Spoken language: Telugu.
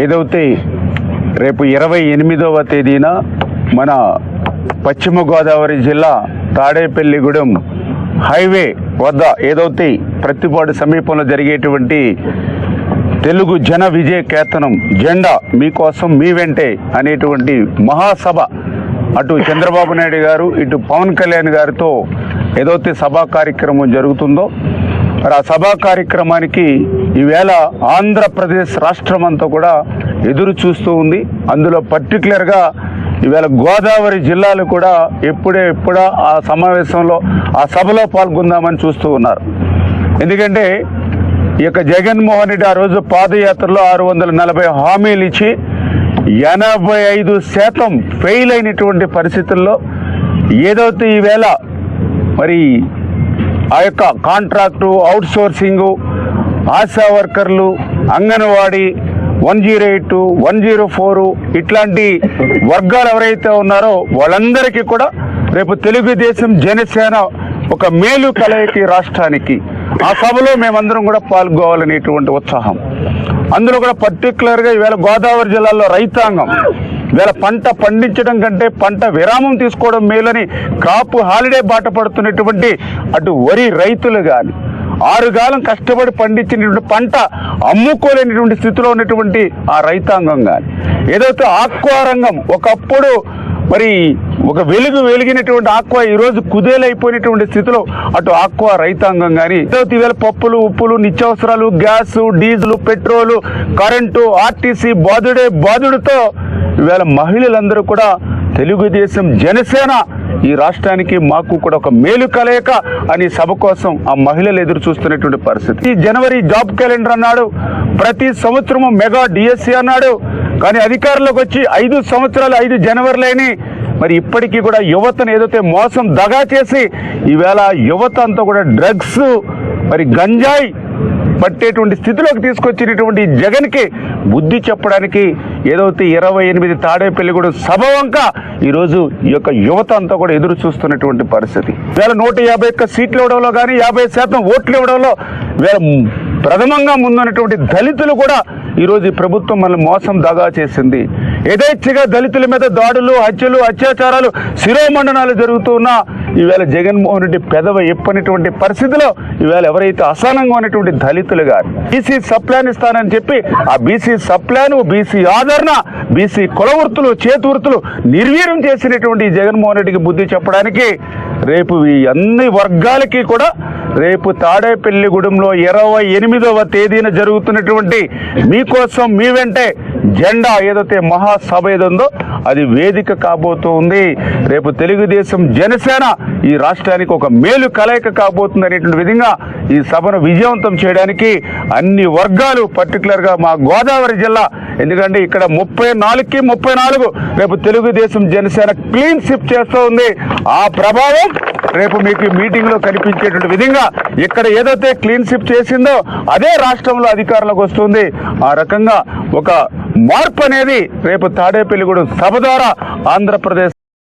ఏదైతే రేపు ఇరవై ఎనిమిదవ తేదీన మన పశ్చిమ గోదావరి జిల్లా తాడేపల్లిగూడెం హైవే వద్ద ఏదైతే ప్రతిపాడు సమీపంలో జరిగేటువంటి తెలుగు జన విజయ కేతనం జెండా మీకోసం మీ వెంటే అనేటువంటి మహాసభ అటు చంద్రబాబు నాయుడు గారు ఇటు పవన్ కళ్యాణ్ గారితో ఏదైతే సభా కార్యక్రమం జరుగుతుందో మరి ఆ సభా కార్యక్రమానికి ఈవేళ ఆంధ్రప్రదేశ్ రాష్ట్రం అంతా కూడా ఎదురు చూస్తూ ఉంది. అందులో పర్టికులర్గా ఈవేళ గోదావరి జిల్లాలు కూడా ఎప్పుడే ఎప్పుడా ఆ సమావేశంలో ఆ సభలో పాల్గొందామని చూస్తూ ఉన్నారు. ఎందుకంటే ఈ యొక్క జగన్మోహన్ రెడ్డి ఆ రోజు పాదయాత్రలో ఆరు వందల నలభై హామీలు ఇచ్చి ఎనభై ఐదు శాతం ఫెయిల్ అయినటువంటి పరిస్థితుల్లో ఏదైతే ఈవేళ మరి ఆ యొక్క కాంట్రాక్టు అవుట్ సోర్సింగు ఆశా వర్కర్లు anganwadi one zero eight one zero four ఇట్లాంటి వర్గాలు ఎవరైతే ఉన్నారో వాళ్ళందరికీ కూడా రేపు తెలుగుదేశం జనసేన ఒక మేలు కలయికి రాష్ట్రానికి. ఆ సభలో మేమందరం కూడా పాల్గొవాలనేటువంటి ఉత్సాహం. అందులో కూడా పర్టికులర్గా ఈవేళ గోదావరి జిల్లాలో రైతాంగం. వేళ పంట పండించడం కంటే పంట విరామం తీసుకోవడం మేలని క్రాప్ హాలిడే బాట పడుతున్నటువంటి అటు వరి రైతులు కానీ ఆరుగాలం కష్టపడి పండించినటువంటి పంట అమ్ముకోలేనటువంటి స్థితిలో ఉన్నటువంటి ఆ రైతాంగం కానీ ఏదైతే ఆక్వా రంగం ఒకప్పుడు మరి ఒక వెలుగు వెలిగినటువంటి ఆక్వా ఈరోజు కుదేలైపోయినటువంటి స్థితిలో అటు ఆక్వా రైతాంగం కానీ ఏదైతే ఈవేళ పప్పులు ఉప్పులు నిత్యావసరాలు gas diesel petrol current RTC బాధుడే బాధుడితో ఈవేళ మహిళలందరూ కూడా తెలుగుదేశం జనసేన ఈ రాష్ట్రానికి మాకు కూడా ఒక మేలు కలయిక అని సభ కోసం ఆ మహిళలు ఎదురు చూస్తున్నటువంటి పరిస్థితి. ఈ జనవరి జాబ్ క్యాలెండర్ అన్నాడు ప్రతి సంవత్సరము మెగా డిఎస్సి అన్నాడు కానీ అధికారంలోకి వచ్చి ఐదు సంవత్సరాలు ఐదు జనవరిలేని మరి ఇప్పటికీ కూడా యువతను ఏదైతే మోసం దగా చేసి ఈవేళ యువత అంతా కూడా డ్రగ్స్ మరి గంజాయి పట్టేటువంటి స్థితిలోకి తీసుకొచ్చినటువంటి జగన్కి బుద్ధి చెప్పడానికి ఏదైతే ఇరవై ఎనిమిది తాడేపల్లి సభ వంక ఈరోజు ఈ యొక్క యువత అంతా కూడా ఎదురు చూస్తున్నటువంటి పరిస్థితి. వేల నూట యాభై ఒక్క సీట్లు ఇవ్వడంలో కానీ యాభై శాతం ఓట్లు ఇవ్వడంలో వేల ప్రథమంగా ముందున్నటువంటి దళితులు కూడా ఈరోజు ఈ ప్రభుత్వం మనల్ని మోసం దగా చేసింది. యథేచ్ఛగా దళితుల మీద దాడులు హత్యలు అత్యాచారాలు శిరోమండనాలు జరుగుతున్నా ఈవేళ జగన్మోహన్ రెడ్డి పెదవ ఎప్పనిటువంటి పరిస్థితిలో ఈవేళ ఎవరైతే అసహనంగా ఉన్నటువంటి దళితులు గారు బీసీ సప్లాన్ ఇస్తానని చెప్పి ఆ BC sub plan BC Adarana BC కులవృత్తులు చేతి వృత్తులు నిర్వీర్యం చేసినటువంటి జగన్మోహన్ రెడ్డికి బుద్ధి చెప్పడానికి రేపు ఈ అన్ని వర్గాలకి కూడా రేపు తాడేపల్లిగూడెంలో ఇరవై ఎనిమిదవ తేదీన జరుగుతున్నటువంటి మీకోసం మీ వెంటే జెండా ఏదైతే మహాసభ ఏదుందో అది వేదిక కాబోతోంది. రేపు తెలుగుదేశం జనసేన ఈ రాష్ట్రానికి ఒక మేలు కలయిక కాబోతుంది అనేటువంటి విధంగా ఈ సభను విజయవంతం చేయడానికి అన్ని వర్గాలు పర్టికులర్గా మా గోదావరి జిల్లా ఎందుకంటే ఇక్కడ ముప్పై నాలుగుకి ముప్పై నాలుగు రేపు తెలుగుదేశం జనసేన క్లీన్ షిప్ చేస్తూ ఉంది ఆ ప్రభావం రేపు మీకు మీటింగ్లో కనిపించేటువంటి విధంగా ఇక్కడ ఏదైతే క్లీన్ షిప్ చేసిందో అదే రాష్ట్రంలో అధికారంలోకి వస్తుంది. ఆ రకంగా ఒక మార్పు అనేది రేపు తాడేపల్లిగూడెం సభ ద్వారా ఆంధ్రప్రదేశ్